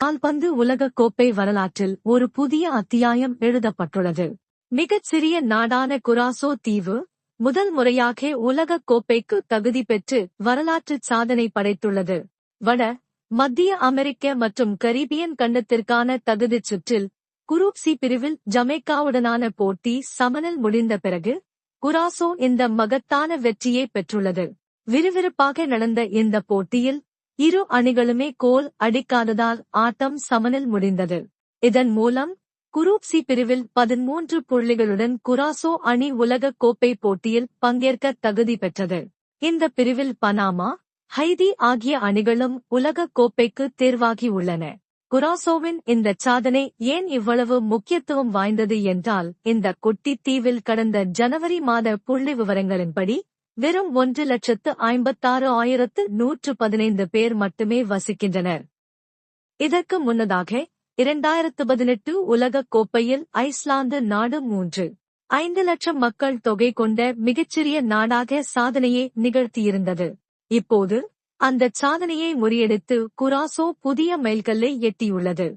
கால்பந்து உலகக் கோப்பை வரலாற்றில் ஒரு புதிய அத்தியாயம் எழுதப்பட்டுள்ளது. மிகச் சிறிய நாடான குராசோ தீவு முதல் முறையாக உலகக் கோப்பைக்கு தகுதி பெற்று வரலாற்று சாதனை படைத்துள்ளது. வட மத்திய அமெரிக்க மற்றும் கரீபியன் கண்டத்திற்கான தகுதிச் சுற்றில் குரூப் சி பிரிவில் ஜமைக்காவுடனான போட்டி சமனில் முடிந்த பிறகு குராசோ இந்த மகத்தான வெற்றியை பெற்றுள்ளது. விறுவிறுப்பாக நடந்த இந்த போட்டியில் இரு அணிகளுமே கோல் அடிக்காததால் ஆட்டம் சமனில் முடிந்தது. இதன் மூலம் குரூப் சி பிரிவில் பதிமூன்று புள்ளிகளுடன் குராசோ அணி உலகக் கோப்பை போட்டியில் பங்கேற்க தகுதி பெற்றது. இந்த பிரிவில் பனாமா ஹைதி ஆகிய அணிகளும் உலகக் கோப்பைக்கு தேர்வாகி உள்ளன. குராசோவின் இந்த சாதனை ஏன் இவ்வளவு முக்கியத்துவம் வாய்ந்தது என்றால் இந்த குட்டி தீவில் கடந்த ஜனவரி மாத புள்ளி விவரங்களின்படி வெறும் ஒன்று லட்சத்து ஐம்பத்தாறு ஆயிரத்து நூற்று பதினைந்து பேர் மட்டுமே வசிக்கின்றனர். இதற்கு முன்னதாக இரண்டாயிரத்து பதினெட்டு உலகக் கோப்பையில் ஐஸ்லாந்து நாடு மூன்று. ஐந்து லட்சம் மக்கள் தொகை கொண்ட மிகச்சிறிய நாடாக சாதனையை நிகழ்த்தியிருந்தது. இப்போது அந்த சாதனையை முறியடித்து குராசோ புதிய மைல்கல்லை எட்டியுள்ளது.